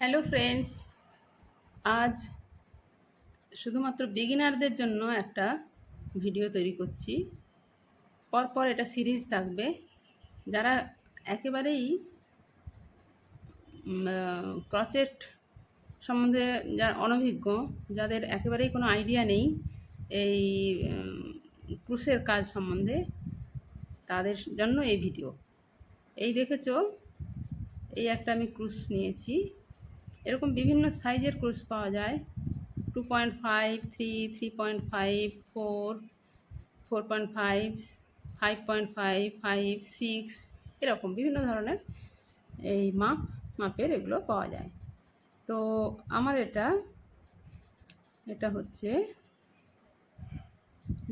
Hello friends আজ শুধুমাত্র বিগিনারদের জন্য একটা ভিডিও তৈরি করছি। পরপর এটা সিরিজ থাকবে। যারা একেবারেই ক্রচেট সম্বন্ধে যারা অনভিজ্ঞ, যাদের একেবারেই কোনো আইডিয়া নেই এই ক্রুশের কাজ সম্বন্ধে, তাদের জন্য এই ভিডিও এই দেখেছ? এই একটা আমি ক্রুশ নিয়েছি। এরকম বিভিন্ন সাইজের ক্রুশ পাওয়া যায়। Two point five three three point five four four point five five point five five six এরকম বিভিন্ন ধরনের এই মাপ মাপের এগুলো পাওয়া যায়। তো আমার এটা এটা হচ্ছে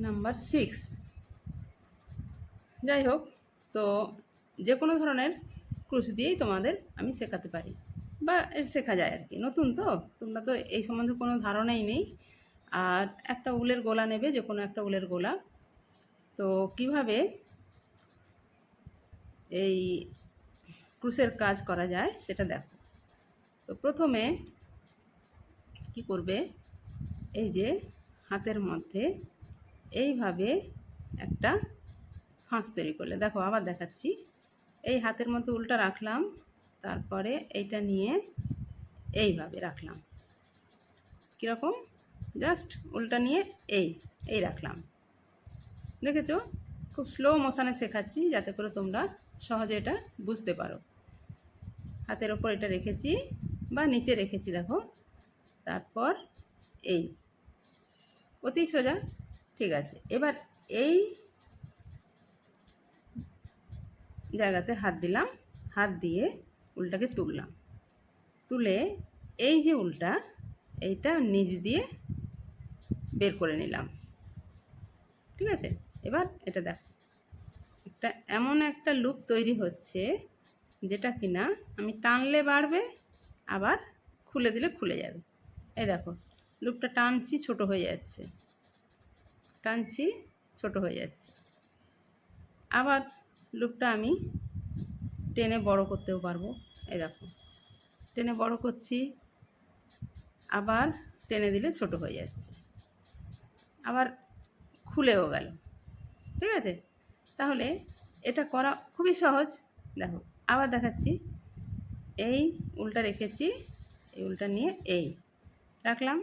নাম্বার সিক্স যাই হোক, তো যে কোনো ধরনের ক্রুশ দিয়েই তোমাদের আমি শেখাতে পারি। বা শেখা যায় আর কি নতুন তো? তোমরা তো এই সম্বন্ধে কোনো ধারণাই নেই। আর একটা উলের গোলা নেবে, যে কোনো একটা উলের গোলা। তো কীভাবে এই ক্রুশের কাজ করা যায় সেটা দেখো। তো প্রথমে কি করবে? এই যে হাতের মধ্যে এইভাবে একটা ফাঁস তৈরি করলে। দেখো আবার দেখাচ্ছি। এই হাতের মধ্যে উল্টা রাখলাম। তারপরে এইটা নিয়ে এইভাবে রাখলাম। কীরকম? জাস্ট উল্টা নিয়ে এই এই রাখলাম। দেখেছ? খুব স্লো মোশানে শেখাচ্ছি যাতে করে তোমরা সহজে এটা বুঝতে পারো। হাতের ওপর এটা রেখেছি বা নিচে রেখেছি, দেখো। তারপর এই। অতি সোজা, ঠিক আছে। এবার এই জায়গাতে হাত দিলাম। হাত দিয়ে উলটাকে তুললাম। তুলে এই যে উলটা, এইটা নিচ দিয়ে বের করে নিলাম। ঠিক আছে? এবার এটা দেখ। একটা এমন একটা লুপ তৈরি হচ্ছে যেটা কিনা আমি টানলে বাড়বে, আবার খুলে দিলে খুলে যাবে। এই দেখো, লুপটা টানছি ছোট হয়ে যাচ্ছে। টানছি ছোট হয়ে যাচ্ছে। আবার লুপটা আমি টেনে বড় করতেও পারব। এই দেখো। টেনে বড় করছি, আবার টেনে দিলে ছোট হয়ে যাচ্ছে। আবার খুলেও গেল। ঠিক আছে? তাহলে এটা করা খুবই সহজ। দেখো, আবার দেখাচ্ছি। এই উল্টা রেখেছি, এই উল্টা নিয়ে এই রাখলাম।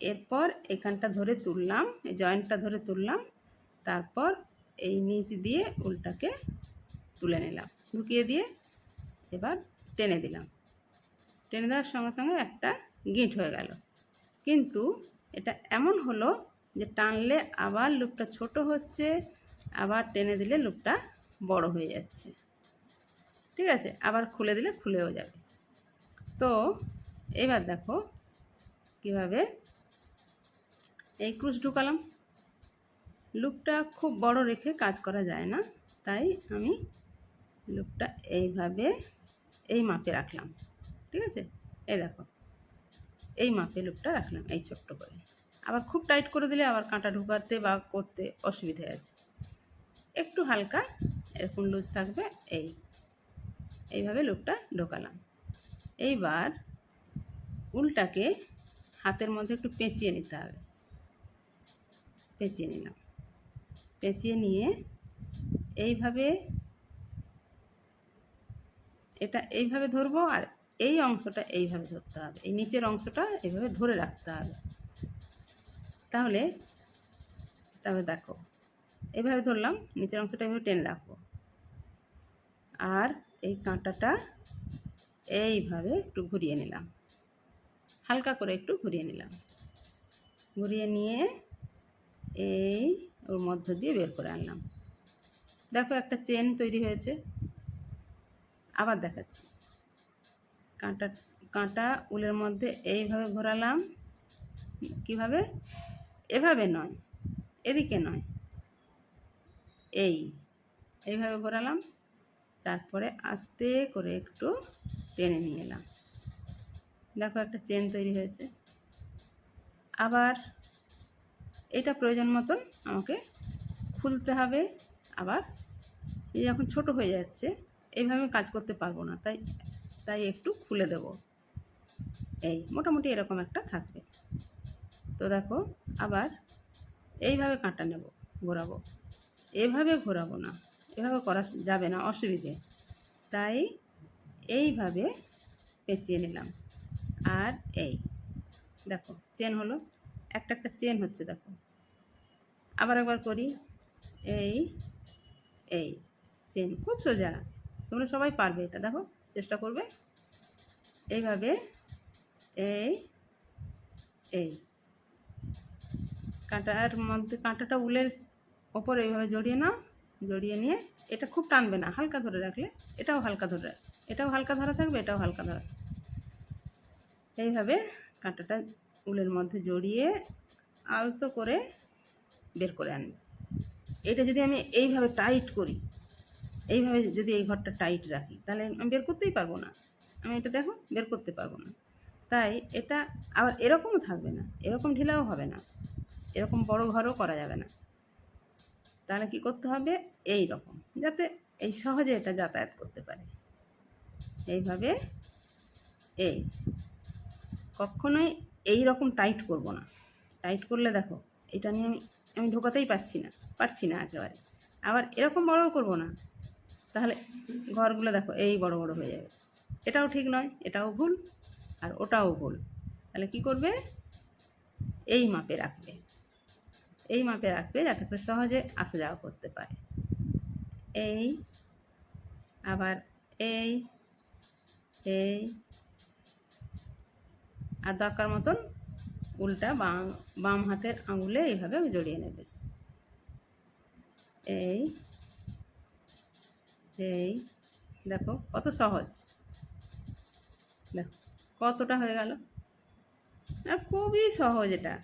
এরপর এখানটা ধরে তুললাম, এই জয়েন্টটা ধরে তুললাম। তারপর এই নিচ দিয়ে উল্টাকে তুলে নিলাম। ঢুকিয়ে দিয়ে এবার টেনে দিলাম। টেনে দেওয়ার সঙ্গে সঙ্গে একটা গিঁট হয়ে গেল। কিন্তু এটা এমন হলো যে টানলে আবার লুপটা ছোট হচ্ছে, আবার টেনে দিলে লুপটা বড় হয়ে যাচ্ছে। ঠিক আছে? আবার খুলে দিলে খুলেও যাবে। তো এবার দেখো কীভাবে এই ক্রুশ ঢুকালাম। লুপটা খুব বড় রেখে কাজ করা যায় না, তাই আমি লুপটা এইভাবে এই মাপে রাখলাম, ঠিক আছে? এই দেখো, এই মাপে লুপটা রাখলাম এই ছোট্ট করে। আবার খুব টাইট করে দিলে আবার কাঁটা ঢুকাতে বা করতে অসুবিধে আছে। একটু হালকা এরকম লুজ থাকবে, এই, এইভাবে লুপটা ঢোকালাম। এইবার উলটাকে হাতের মধ্যে একটু পেঁচিয়ে নিতে হবে। পেঁচিয়ে নিলাম। পেঁচিয়ে নিয়ে এইভাবে এটা এইভাবে ধরবো আর এই অংশটা এইভাবে ধরতে হবে। এই নিচের অংশটা এইভাবে ধরে রাখতে হবে। তাহলে তাহলে দেখো এইভাবে ধরলাম, নিচের অংশটা এইভাবে টেনে রাখব। আর এই কাঁটাটা এইভাবে একটু ঘুরিয়ে নিলাম। হালকা করে একটু ঘুরিয়ে নিলাম। ঘুরিয়ে নিয়ে এই ওর মধ্য দিয়ে বের করে আনলাম। দেখো একটা চেন তৈরি হয়েছে। আবার দেখাচ্ছি। কাঁটা কাঁটা উলের মধ্যে এইভাবে ঘোরালাম। কীভাবে? এভাবে নয়, এদিকে নয়। এই, এইভাবে ঘোরালাম। তারপরে আস্তে করে একটু টেনে নিয়ে এলাম। দেখো একটা চেন তৈরি হয়েছে। আবার এটা প্রয়োজন মতন আমাকে খুলতে হবে। আবার এই যখন ছোট হয়ে যাচ্ছে এইভাবে কাজ করতে পারব না, তাই তাই একটু খুলে দেব। এই মোটামুটি এরকম একটা থাকবে। তো দেখো, আবার এইভাবে কাঁটা নেব, ঘোরাবো। এভাবে ঘোরাবো না, এভাবে করা যাবে না, অসুবিধে। তাই এইভাবে পেঁচিয়ে নিলাম। আর এই, দেখো, চেন হলো, একটা একটা চেন হচ্ছে, দেখো। আবার একবার করি, এই এই, চেন খুব সোজা। তোমরা সবাই পারবে এটা, দেখো, চেষ্টা করবে। এইভাবে, এই এই। কাঁটার মধ্যে, কাঁটাটা উলের ওপর এইভাবে জড়িয়ে নাও, জড়িয়ে নিয়ে, এটা খুব টানবে না, হালকা ধরে রাখলে, এটাও হালকা ধরে, এটাও হালকা ধরা থাকবে, এটাও হালকা ধরা। এইভাবে কাঁটাটা উলের মধ্যে জড়িয়ে আলতো করে বের করে আনবে। এটা যদি আমি এইভাবে টাইট করি এইভাবে যদি এই ঘরটা টাইট রাখি, তাহলে আমি বের করতেই পারব না। আমি এটা দেখো, বের করতে পারব না। তাই এটা আবার এরকমও থাকবে না, এরকম ঢিলাও হবে না, এরকম বড় ঘরও করা যাবে না। তাহলে কি করতে হবে? এই রকম, যাতে এই সহজে এটা যাতায়াত করতে পারে। এইভাবে এই, কখনোই এই রকম টাইট করব না। টাইট করলে দেখো, এটা নিয়ে আমি আমি ঢোকাতেই পারছি না পারছি না একেবারে। আবার এরকম বড়ও করব না তাহলে ঘরগুলো দেখো, এই বড় বড় হয়ে যাবে। এটাও ঠিক নয়, এটাও ভুল, আর ওটাও ভুল। তাহলে কি করবে? এই মাপে রাখবে। এই মাপে রাখবে যাতে করে সহজে আসা যাওয়া করতে পারে। এই, আবার এই এই, আর দরকার মতন উল্টা বাম বাম হাতের আঙুলে এইভাবে জড়িয়ে নেবে। এই এই দেখো কত সহজ। দেখো কতটা হয়ে গেল। খুবই সহজ এটা।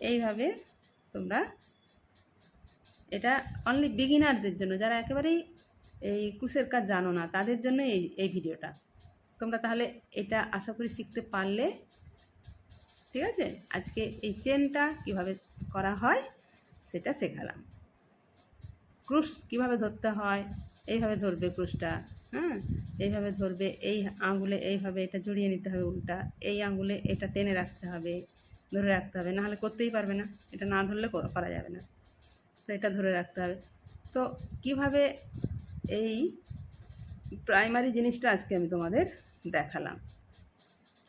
এইভাবে তোমরা এটা অনলি বিগিনারদের জন্য, যারা একেবারেই এই কুশের কাজ জানো না, তাদের জন্য এই এই ভিডিওটা। তোমরা তাহলে এটা আশা করি শিখতে পারলে। ঠিক আছে? আজকে এই চেনটা কীভাবে করা হয়, সেটা শেখালাম। ক্রুশ কীভাবে ধরতে হয়? এইভাবে ধরবে ক্রুশটা হ্যাঁ এইভাবে ধরবে, এই আঙুলে এইভাবে এটা জড়িয়ে নিতে হবে উল্টা, এই আঙুলে এটা টেনে রাখতে হবে, ধরে রাখতে হবে, নাহলে করতেই পারবে না, এটা না ধরলে করা যাবে না। তো এটা ধরে রাখতে হবে। তো কীভাবে এই প্রাইমারি জিনিসটা আজকে আমি তোমাদের দেখালাম।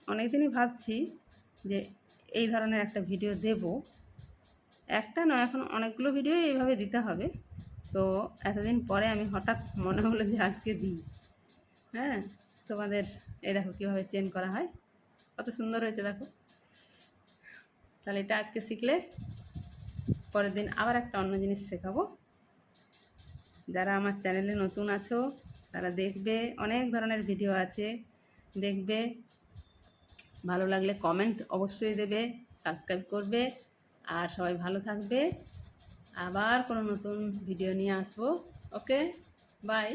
অনেক দিনই ভাবছি যে এই ধরনের একটা ভিডিও দেব। একটা নয়, এখন অনেকগুলো ভিডিও এইভাবে দিতে হবে। তো এতদিন পরে আমি হঠাৎ মনে হলো যে আজকে দিই। হ্যাঁ? তোমাদের, এই দেখো কীভাবে চেন করা হয়। কত সুন্দর হয়েছে দেখো। তাহলে এটা আজকে শিখলে পরের দিন আবার একটা অন্য জিনিস শেখাবো। যারা আমার চ্যানেলে নতুন আছো, তারা দেখবে অনেক ধরনের ভিডিও আছে। দেখবে, ভালো লাগলে কমেন্ট অবশ্যই দেবে সাবস্ক্রাইব করবে, আর সবাই ভালো থাকবে। আবার কোনো নতুন ভিডিও নিয়ে আসব। Okay bye